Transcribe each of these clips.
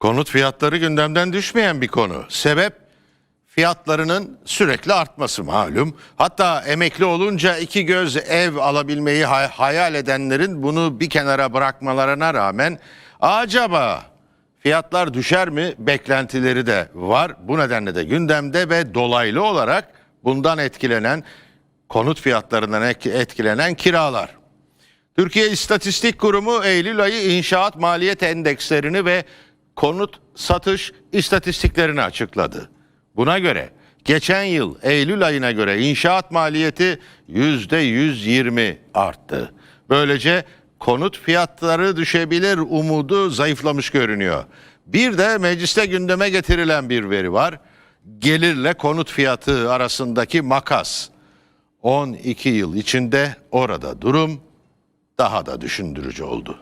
Konut fiyatları gündemden düşmeyen bir konu. Sebep fiyatlarının sürekli artması malum. Hatta emekli olunca iki göz ev alabilmeyi hay- hayal edenlerin bunu bir kenara bırakmalarına rağmen acaba fiyatlar düşer mi beklentileri de var. Bu nedenle de gündemde ve dolaylı olarak bundan etkilenen konut fiyatlarından etkilenen kiralar. Türkiye İstatistik Kurumu Eylül ayı inşaat maliyet endekslerini ve konut satış istatistiklerini açıkladı. Buna göre geçen yıl Eylül ayına göre inşaat maliyeti %120 arttı. Böylece konut fiyatları düşebilir umudu zayıflamış görünüyor. Bir de mecliste gündeme getirilen bir veri var. Gelirle konut fiyatı arasındaki makas. 12 yıl içinde orada durum daha da düşündürücü oldu.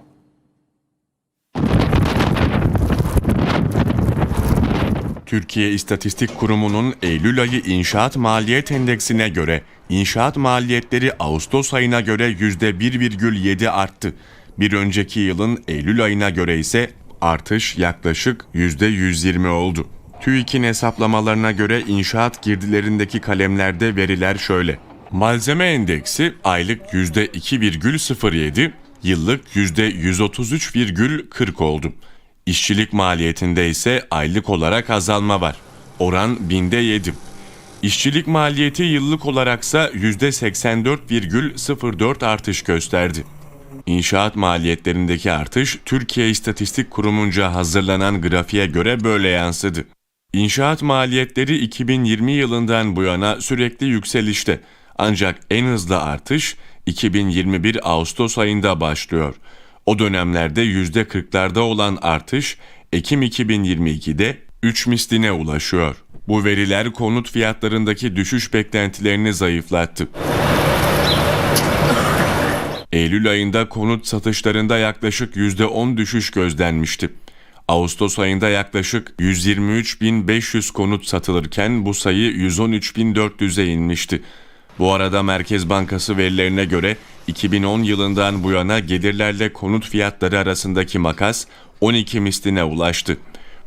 Türkiye İstatistik Kurumu'nun Eylül ayı inşaat maliyet endeksine göre inşaat maliyetleri Ağustos ayına göre %1,7 arttı. Bir önceki yılın Eylül ayına göre ise artış yaklaşık %120 oldu. TÜİK'in hesaplamalarına göre inşaat girdilerindeki kalemlerde veriler şöyle. Malzeme endeksi aylık %2,07, yıllık %133,40 oldu. İşçilik maliyetinde ise aylık olarak azalma var. Oran binde 7. İşçilik maliyeti yıllık olaraksa %84,04 artış gösterdi. İnşaat maliyetlerindeki artış Türkiye İstatistik Kurumunca hazırlanan grafiğe göre böyle yansıdı. İnşaat maliyetleri 2020 yılından bu yana sürekli yükselişte. Ancak en hızlı artış 2021 Ağustos ayında başlıyor. O dönemlerde %40'larda olan artış Ekim 2022'de 3 misline ulaşıyor. Bu veriler konut fiyatlarındaki düşüş beklentilerini zayıflattı. Eylül ayında konut satışlarında yaklaşık %10 düşüş gözlenmişti. Ağustos ayında yaklaşık 123.500 konut satılırken bu sayı 113.400'e inmişti. Bu arada Merkez Bankası verilerine göre 2010 yılından bu yana gelirlerle konut fiyatları arasındaki makas 12 misline ulaştı.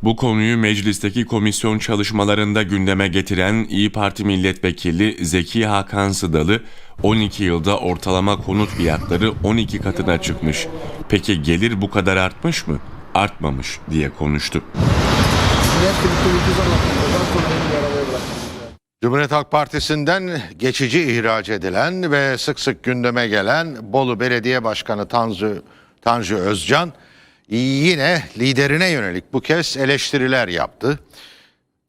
Bu konuyu meclisteki komisyon çalışmalarında gündeme getiren İyi Parti milletvekili Zeki Hakan Sıdalı, 12 yılda ortalama konut fiyatları 12 katına çıkmış. Peki gelir bu kadar artmış mı? Artmamış diye konuştu. Cumhuriyet Halk Partisi'nden geçici ihraç edilen ve sık sık gündeme gelen Bolu Belediye Başkanı Tanju, Tanju Özcan yine liderine yönelik bu kez eleştiriler yaptı.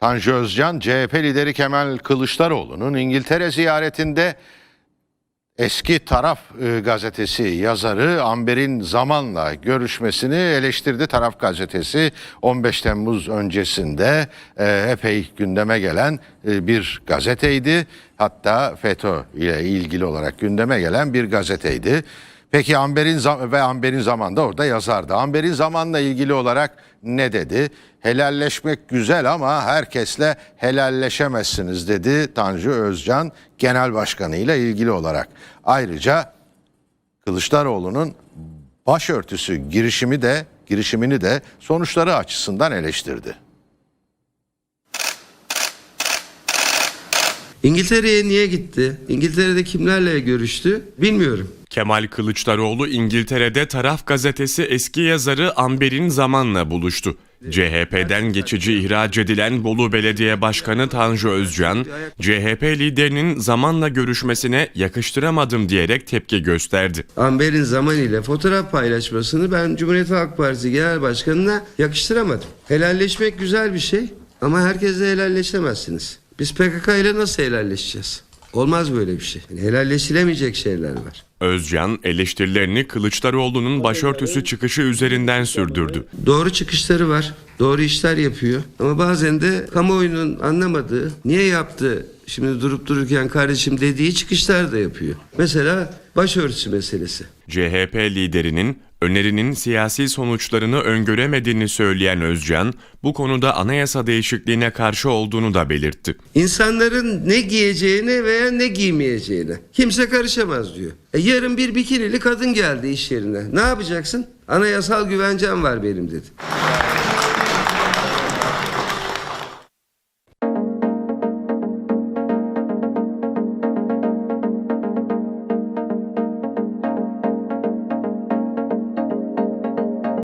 Tanju Özcan, CHP lideri Kemal Kılıçdaroğlu'nun İngiltere ziyaretinde eski taraf e, gazetesi yazarı Amber'in zamanla görüşmesini eleştirdi. Taraf gazetesi 15 Temmuz öncesinde e, epey gündeme gelen e, bir gazeteydi. Hatta FETÖ ile ilgili olarak gündeme gelen bir gazeteydi. Peki Amber'in ve Amber'in zamanında orada yazardı. Amber'in zamanla ilgili olarak ne dedi? Helalleşmek güzel ama herkesle helalleşemezsiniz dedi Tanju Özcan Genel Başkanı ile ilgili olarak. Ayrıca Kılıçdaroğlu'nun başörtüsü girişimi de girişimini de sonuçları açısından eleştirdi. İngiltere'ye niye gitti? İngiltere'de kimlerle görüştü? Bilmiyorum. Kemal Kılıçdaroğlu İngiltere'de Taraf gazetesi eski yazarı Amber'in zamanla buluştu. CHP'den geçici ihraç edilen Bolu Belediye Başkanı Tanju Özcan, CHP liderinin zamanla görüşmesine yakıştıramadım diyerek tepki gösterdi. Amber'in zaman ile fotoğraf paylaşmasını ben Cumhuriyet Halk Partisi Genel Başkanı'na yakıştıramadım. Helalleşmek güzel bir şey ama herkesle helalleşemezsiniz. Biz PKK ile nasıl helalleşeceğiz? Olmaz böyle bir şey. Yani helalleşilemeyecek şeyler var. Özcan eleştirilerini Kılıçdaroğlu'nun başörtüsü çıkışı üzerinden sürdürdü. Doğru çıkışları var. Doğru işler yapıyor. Ama bazen de kamuoyunun anlamadığı, niye yaptı şimdi durup dururken kardeşim dediği çıkışlar da yapıyor. Mesela başörtüsü meselesi. CHP liderinin önerinin siyasi sonuçlarını öngöremediğini söyleyen Özcan, bu konuda anayasa değişikliğine karşı olduğunu da belirtti. İnsanların ne giyeceğine veya ne giymeyeceğine kimse karışamaz diyor. E yarın bir bikinili kadın geldi iş yerine. Ne yapacaksın? Anayasal güvencem var benim dedi.